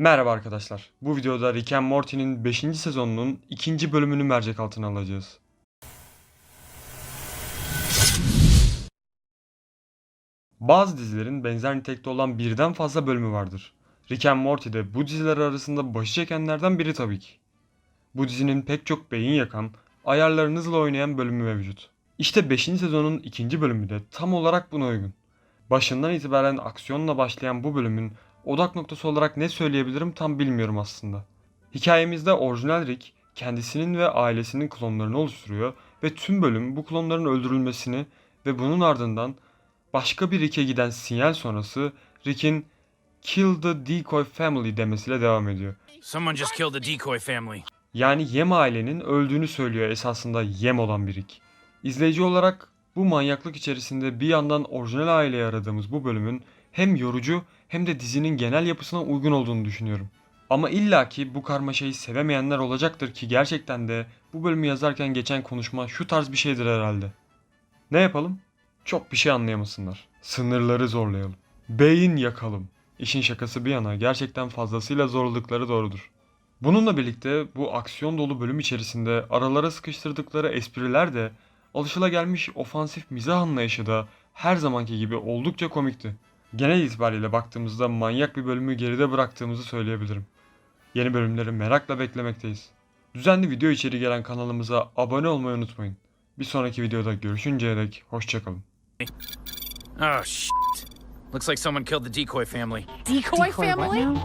Merhaba arkadaşlar. Bu videoda Rick and Morty'nin 5. sezonunun 2. bölümünü mercek altına alacağız. Bazı dizilerin benzer nitelikte olan birden fazla bölümü vardır. Rick and Morty de bu diziler arasında başı çekenlerden biri tabii ki. Bu dizinin pek çok beyin yakan, ayarlarınızla oynayan bölümü mevcut. İşte 5. sezonun 2. bölümü de tam olarak buna uygun. Başından itibaren aksiyonla başlayan bu bölümün odak noktası olarak ne söyleyebilirim tam bilmiyorum aslında. Hikayemizde orijinal Rick kendisinin ve ailesinin klonlarını oluşturuyor ve tüm bölüm bu klonların öldürülmesini ve bunun ardından başka bir Rick'e giden sinyal sonrası Rick'in Kill the Decoy Family demesiyle devam ediyor. Someone just killed the decoy family. Yani Yem ailenin öldüğünü söylüyor esasında Yem olan bir Rick. İzleyici olarak bu manyaklık içerisinde bir yandan orijinal aileyi aradığımız bu bölümün hem yorucu hem de dizinin genel yapısına uygun olduğunu düşünüyorum. Ama illaki bu karmaşayı sevemeyenler olacaktır ki gerçekten de bu bölümü yazarken geçen konuşma şu tarz bir şeydir herhalde. Ne yapalım? Çok bir şey anlayamasınlar. Sınırları zorlayalım. Beyin yakalım. İşin şakası bir yana gerçekten fazlasıyla zorladıkları doğrudur. Bununla birlikte bu aksiyon dolu bölüm içerisinde aralara sıkıştırdıkları espriler de alışılagelmiş ofansif mizah anlayışı da her zamanki gibi oldukça komikti. Genel itibariyle baktığımızda manyak bir bölümü geride bıraktığımızı söyleyebilirim. Yeni bölümleri merakla beklemekteyiz. Düzenli video içeri gelen kanalımıza abone olmayı unutmayın. Bir sonraki videoda görüşünceye dek hoşçakalın. Oh shit. Looks like someone killed the decoy family. Decoy, Decoy family?